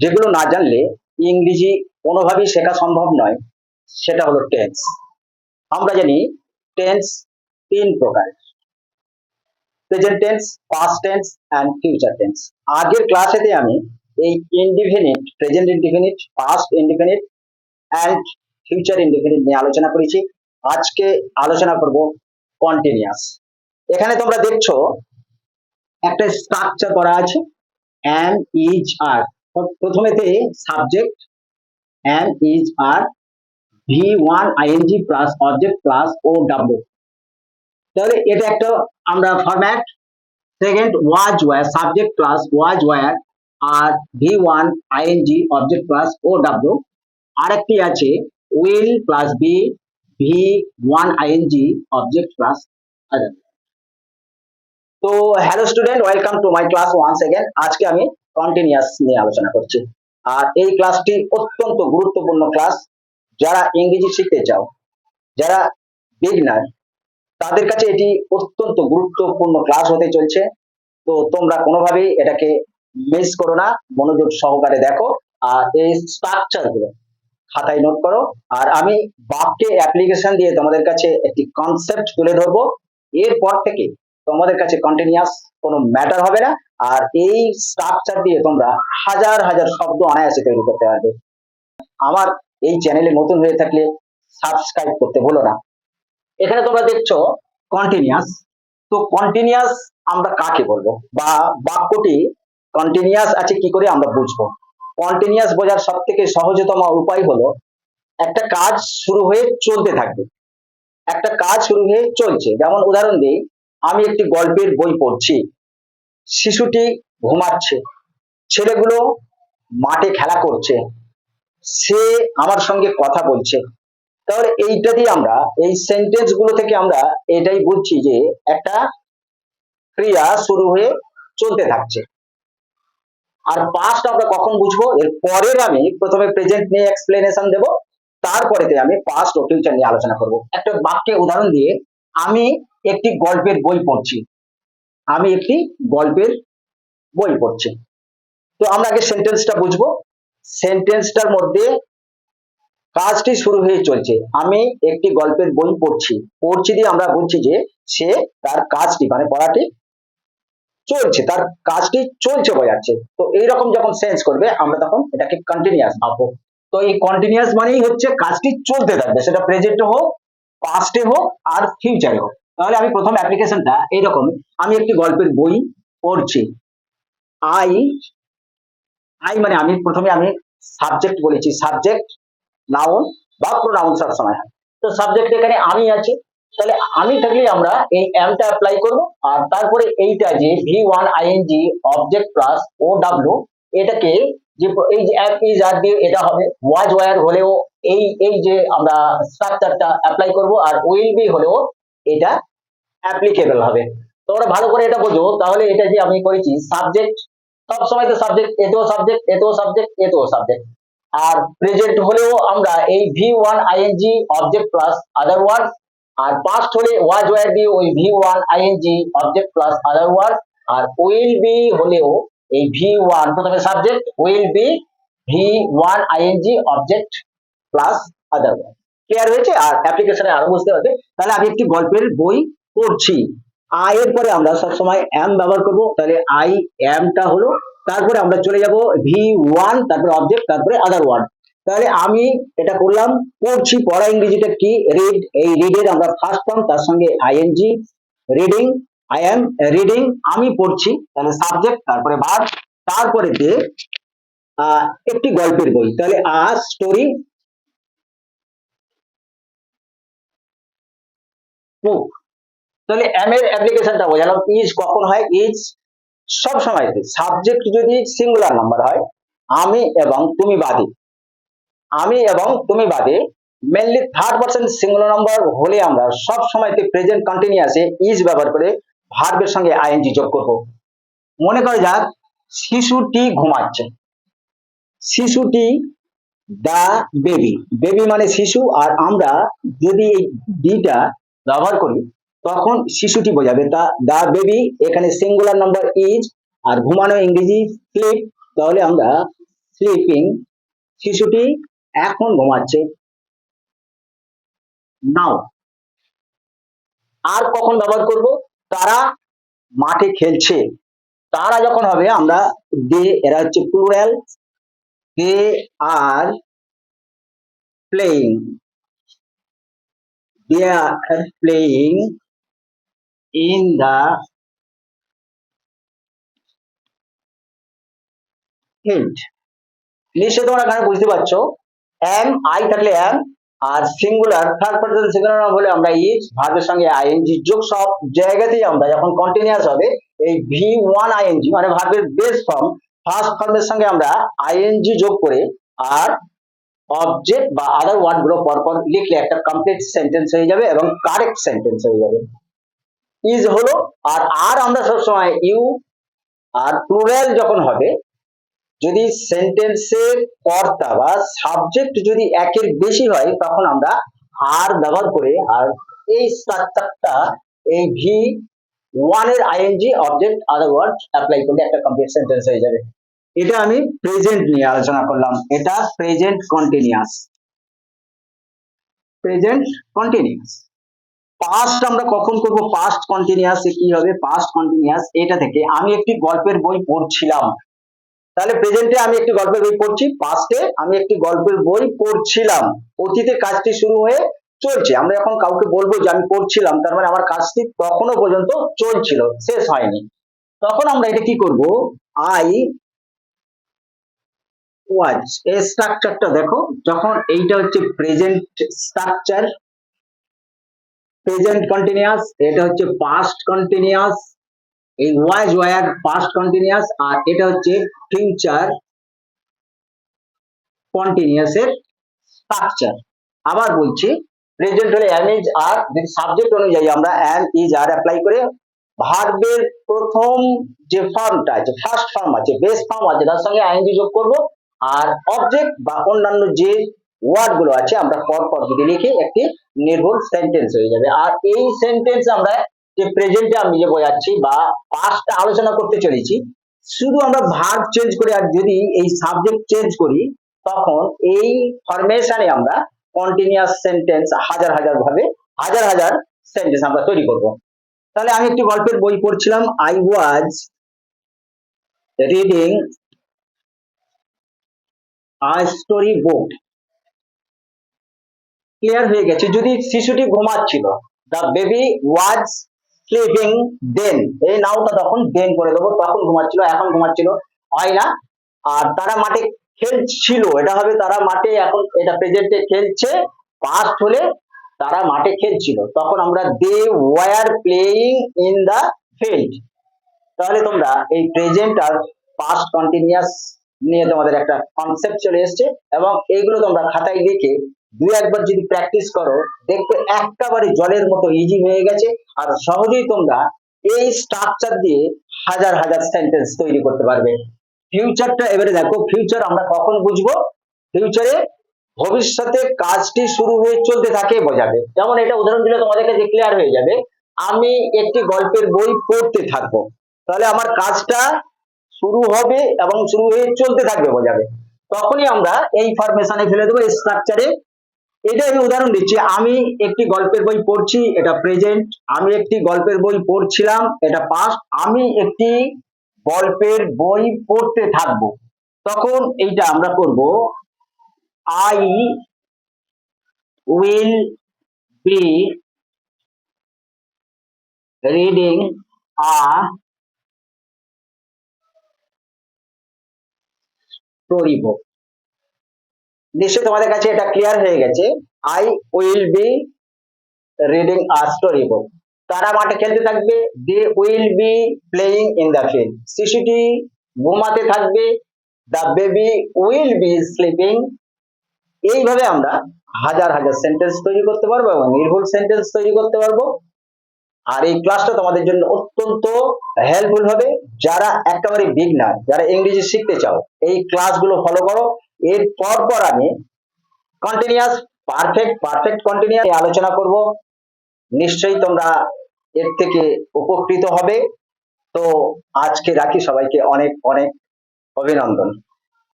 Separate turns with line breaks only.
যেগুলো না জানলে ইংরেজি কোনোভাবেই শেখা সম্ভব নয়, সেটা হলো টেন্স আমরা জানি টেন্স তিন প্রকার। Present tense past tense and future tense আগের ক্লাসেতে আমি এই indefinite present indefinite past indefinite and future indefinite নিয়ে আলোচনা করেছি। আজকে আলোচনা করব কন্টিনিউয়াস এখানে তোমরা দেখছ একটা স্ট্রাকচার করা আছে am is are প্রথমেতে subject am is are V one ING plus object plus O W তাহলে এটা একটা আমরা format second was were subject plus was were R V one ING object plus O W আরেকটি আছে will plus be V one ING object plus other তো hello student welcome to my class once again আজকে আমি continuous নিয়ে আলোচনা করছি। আর এই ক্লাসটি অত্যন্ত গুরুত্বপূর্ণ ক্লাস যারা ইংরেজি শিখতে চাও, যারা বিগনার তাদের কাছে এটি অত্যন্ত গুরুত্বপূর্ণ ক্লাস হতে চলছে। তো তোমরা কোনোভাবেই এটাকে মিস করো না, মনোযোগ সহকারে দেখো। আর এই স্ট্রাকচারগুলো খাতায় নোট করো। আর আমি বাক্যে অ্যাপ্লিকেশন দিয়ে তোমাদের কাছে একটি কনসেপ্ট তুলে ধরবো। এরপর থেকে তোমাদের কাছে কন্টিনিউয়াস কোনো ম্যাটার হবে না। আর এই স্ট্রাকচার দিয়ে তোমরা হাজার হাজার শব্দ অনায়াসে তৈরি করতে পারবে। আমার এই চ্যানেলে নতুন হয়ে থাকলে সাবস্ক্রাইব করতে ভুলো না। এখানে তোমরা দেখছ কন্টিনিউয়াস তো কন্টিনিউয়াস আমরা কাকে বলব? বা বাক্যটি কন্টিনিউয়াস আছে কি করে আমরা বুঝব? কন্টিনিউয়াস বোঝার সব থেকে সহজতম উপায় হলো একটা কাজ শুরু হয়ে চলতে থাকবে। একটা কাজ শুরু হয়ে চলছে। যেমন উদাহরণ দিই আমি একটি গল্পের বই পড়ছি। শিশুটি ঘুমাচ্ছে। ছেলেগুলো মাঠে খেলা করছে। সে আমার সঙ্গে কথা বলছে। তাহলে এইটা দিয়ে আমরা, এই সেন্টেন্সগুলো থেকে আমরা এটাই বুঝছি যে একটা ক্রিয়া শুরু হয়ে চলতে থাকছে। আর পাস্ট আমরা কখন বুঝব? এর পরের আমি প্রথমে প্রেজেন্ট নিয়ে এক্সপ্লেনেশন দেব। তারপরেতে আমি পাস্ট ও ফিউচার নিয়ে আলোচনা করব। একটা বাক্যে উদাহরণ দিয়ে আমি একটি গল্পের বই পড়ছি। আমি একটি গল্পের বই পড়ছি। তো আমরা আগে সেন্টেন্সটা বুঝব। সেন্টেন্সটার মধ্যে কাজটি শুরু হয়ে চলছে। আমি একটি গল্পের বই পড়ছি। পড়ছি দিয়ে আমরা বুঝছি যে সে তার কাজটি মানে পড়াটি চলছে, তার কাজটি চলছে বোঝাচ্ছে। তো এইরকম যখন সেন্স করবে, আমরা তখন এটাকে কন্টিনিউয়াস ভাববো। তো এই কন্টিনিউয়াস মানেই হচ্ছে কাজটি চলতে থাকবে, সেটা প্রেজেন্টে হোক পাস্টে হোক আর ফিউচারে হোক। তাহলে আমি প্রথম অ্যাপ্লিকেশনটা এইরকম আমি একটি গল্পের বই পড়ছি। আই আই মানে আমি প্রথমে আমি সাবজেক্ট বলেছি। সাবজেক্ট নাউন বা প্রোনাউন সব সময়। হয় তো সাবজেক্ট এখানে আমি আছি। তাহলে আমি থাকলে আমরা এই এমটা অ্যাপ্লাই করব। আর তারপরে এইটা যে V one ING object plus O W এটাকে যে এই যে অ্যাপ ইজ আর দিয়ে এটা হবে। ওয়াজ ওয়ার হলেও এই এই যে আমরা স্ট্রাকচারটা অ্যাপ্লাই করব আর উইল বি হলেও এটা অ্যাপ্লিকেবল হবে। তোমরা ভালো করে এটা বোঝো, তাহলে এটা যে আমি করেছি সাবজেক্ট সব সময় তো সাবজেক্ট এতেও সাবজেক্ট এতেও সাবজেক্ট এতেও সাবজেক্ট আর প্রেজেন্ট হলেও আমরা এই V one ING object plus other word আর পাস্ট হলে ওয়াজ ওয়ার দিয়ে ওই V one ING object plus other word R will be হলেও এই ভি ওয়ান প্রথমে subject will be V one ING object plus other word clear হয়েছে? আর অ্যাপ্লিকেশনে আরও বুঝতে হবে তাহলে আমি একটি গল্পের বই পড়ছি। আই এর পরে আমরা সবসময় এম ব্যবহার করব। তাহলে আই এমটা হলো, তারপরে আমরা চলে যাব ভি ওয়ান তারপরে অবজেক্ট তারপরে আদার ওয়ান তাহলে আমি এটা করলাম, পড়ছি, পড়া ইংরেজিটা কি? রিড এই রিডের আমরা ফার্স্ট ফর্ম তার সঙ্গে ING reading I am reading আমি পড়ছি তাহলে সাবজেক্ট তারপরে ভার্ব তারপরে দিয়ে একটি গল্পের বই, তাহলে আ স্টোরি বুক তাহলে এম এর অ্যাপ্লিকেশনটা বোঝালাম ইজ কখন হয় ইজ সব সময় সাবজেক্ট যদি সিঙ্গুলার নাম্বার হয়, আমি এবং তুমি বাদে, আমি এবং তুমি বাদে mainly third person singular number হলে আমরা সব সময়তে প্রেজেন্ট কন্টিনিউয়াসে ইজ ব্যবহার করে ভার্বের সঙ্গে আইএনজি যোগ করব। মনে করা যাক, শিশুটি ঘুমাচ্ছে। শিশুটি দা বেবি। বেবি মানে শিশু, আর আমরা যদি এই ডিটা ব্যবহার করি, তখন শিশুটি বোঝাবে তা দা বেবি, এখানে সিঙ্গুলার নাম্বার ইজ আর ঘুমানো ইংরেজি স্লিপ তাহলে আমরা স্লিপিং শিশুটি এখন ঘুমাচ্ছে। নাও আর কখন ব্যবহার করব? তারা মাঠে খেলছে। তারা যখন হবে, আমরা দে, এরা হচ্ছে plural they are playing they are playing in the field নিশ্চয় তোমরা এখানে বুঝতে পারছ। এম আই থাকলে এম আর সিঙ্গুলার থার্ড পার্সন সিঙ্গুলার বলে আমরা ইজ ভার্বের সঙ্গে আইএনজি যোগ সব জায়গাতেই আমরা যখন কন্টিনিউয়াস হবে, এই ভি ওয়ান আইএনজি মানে ভার্বের বেস ফর্ম ফার্স্ট ফর্মের সঙ্গে আমরা আইএনজি যোগ করে আর অবজেক্ট বা আদার ওয়ার্ডগুলো পরপর লিখলে একটা কমপ্লিট সেন্টেন্স হয়ে যাবে এবং কারেক্ট সেন্টেন্স হয়ে যাবে। ইজ হলো, আর আর আমরা সবসময় ইউ আর প্লুরাল যখন হবে যদি সেন্টেন্সের কর্তা বা সাবজেক্ট যদি একের বেশি হয়, তখন আমরা আর ব্যবহার করে আর এই স্ট্রাকচারটা এই ভি ওয়ানের ING object other word apply করলে একটা কমপ্লিট সেন্টেন্স হয়ে যাবে। এটা আমি প্রেজেন্ট নিয়ে আলোচনা করলাম। এটা present continuous present continuous past আমরা কখন করব? পাস্ট কন্টিনিউয়াস কি হবে? পাস্ট কন্টিনিউয়াস এটা থেকে আমি একটি গল্পের বই পড়ছিলাম। তাহলে প্রেজেন্টে আমি একটি গল্পের বই পড়ছি পাস্টে আমি একটি গল্পের বই পড়ছিলাম। অতীতে কাজটি শুরু হয়ে চলছে। আমরা যখন কাউকে বলব যে আমি পড়ছিলাম, তার মানে আমার কাজটি তখনও পর্যন্ত চলছিল, শেষ হয়নি। তখন আমরা এটা কি করব? আই ওয়াজ এই স্ট্রাকচারটা দেখো, যখন এইটা হচ্ছে প্রেজেন্ট স্ট্রাকচার প্রেজেন্ট কন্টিনিউয়াস এটা হচ্ছে পাস্ট কন্টিনিউয়াস এই ওয়াজ ওয়ার পাস্ট কন্টিনিউয়াস আর এটা হচ্ছে ফিউচার কন্টিনিউয়াস এর স্ট্রাকচার আবার বলছি প্রেজেন্ট হলে অ্যাম ইজ আর সাবজেক্ট অনুযায়ী আমরা অ্যাম ইজ আর অ্যাপ্লাই করে ভার্বের প্রথম যে ফর্মটা আছে ফার্স্ট ফর্ম আছে বেস ফর্ম আছে, তার সঙ্গে আইএনজি যোগ করব। আর অবজেক্ট বা অন্যান্য যে ওয়ার্ডগুলো আছে, আমরা পর পর যদি লিখি একটি নির্ভুল সেন্টেন্স হয়ে যাবে। আর এই সেন্টেন্স আমরা যে প্রেজেন্টে আমি যে বোঝাচ্ছি বা পাস্টটা আলোচনা করতে চলেছি, শুধু আমরা ভার্ব চেঞ্জ করে আর যদি এই সাবজেক্ট চেঞ্জ করি, তখন এই ফরমেশনে আমরা কন্টিনিউয়াস সেন্টেন্স হাজার হাজার ভাবে, হাজার হাজার সেন্টেন্স আমরা তৈরি করব। তাহলে আমি একটি গল্পের বই পড়ছিলাম I was reading a story book clear হয়ে গেছে, যদি শিশুটি ঘুমাচ্ছিল the baby was sleeping then এই নাওটা তখন দেন করে দেবো। তখন ঘুমাচ্ছিল, এখন ঘুমাচ্ছিল। হয় না। আর তারা মাঠে খেলছিল। এটা হবে তারা মাঠে এখন, এটা প্রেজেন্টে খেলছে। পাস্ট হলে তারা মাঠে খেলছিল। তখন আমরা they were playing in the field তাহলে তোমরা এই প্রেজেন্ট আর পাস্ট কন্টিনিউয়াস নিয়ে তোমাদের একটা কনসেপ্ট চলে এসেছে। এবং এইগুলো তোমরা খাতায় লিখে দুই একবার যদি প্র্যাকটিস করো, দেখবে একেবারে জলের মতো ইজি হয়ে গেছে। আর সহজেই তোমরা এই স্ট্রাকচার দিয়ে হাজার হাজার সেন্টেন্স তৈরি করতে পারবে। ফিউচারটা এবারে দেখো ফিউচার আমরা কখন বুঝব? ফিউচারে ভবিষ্যতে কাজটি শুরু হয়ে চলতে থাকে বোঝাবে। যেমন এটা উদাহরণ দিলে তোমাদের কাছে ক্লিয়ার হয়ে যাবে, আমি একটি গল্পের বই পড়তে থাকব। তাহলে আমার কাজটা শুরু হবে এবং শুরু হয়ে চলতে থাকবে বোঝাবে। তখনই আমরা এই ফরমেশনে ফেলে দেবো স্ট্রাকচারে এটা আমি উদাহরণ দিচ্ছি। আমি একটি গল্পের বই পড়ছি, এটা প্রেজেন্ট আমি একটি গল্পের বই পড়ছিলাম, এটা পাস্ট আমি একটি গল্পের বই পড়তে থাকব। তখন এইটা আমরা করব I will be reading a story book নিশ্চয়ই তোমাদের কাছে এটা ক্লিয়ার হয়ে গেছে। I will be reading a story book তারা মাঠে খেলতে থাকবে they will be playing in the field শিশুটি ঘুমাতে থাকবে the baby will be sleeping এইভাবে আমরা হাজার হাজার সেন্টেন্স তৈরি করতে পারব এবং নির্ভুল সেন্টেন্স তৈরি করতে পারব। আর এই ক্লাসটা তোমাদের জন্য অত্যন্ত হেল্পফুল হবে। যারা একেবারে বিগনার যারা ইংরেজি শিখতে চাও, এই ক্লাসগুলো ফলো করো। এর পর পর আমি কন্টিনিউয়াস পারফেক্ট পারফেক্ট কন্টিনিউয়াস আলোচনা করব। নিশ্চয়ই তোমরা এর থেকে উপকৃত হবে। তো আজকে রাখি সবাইকে অনেক অনেক অভিনন্দন।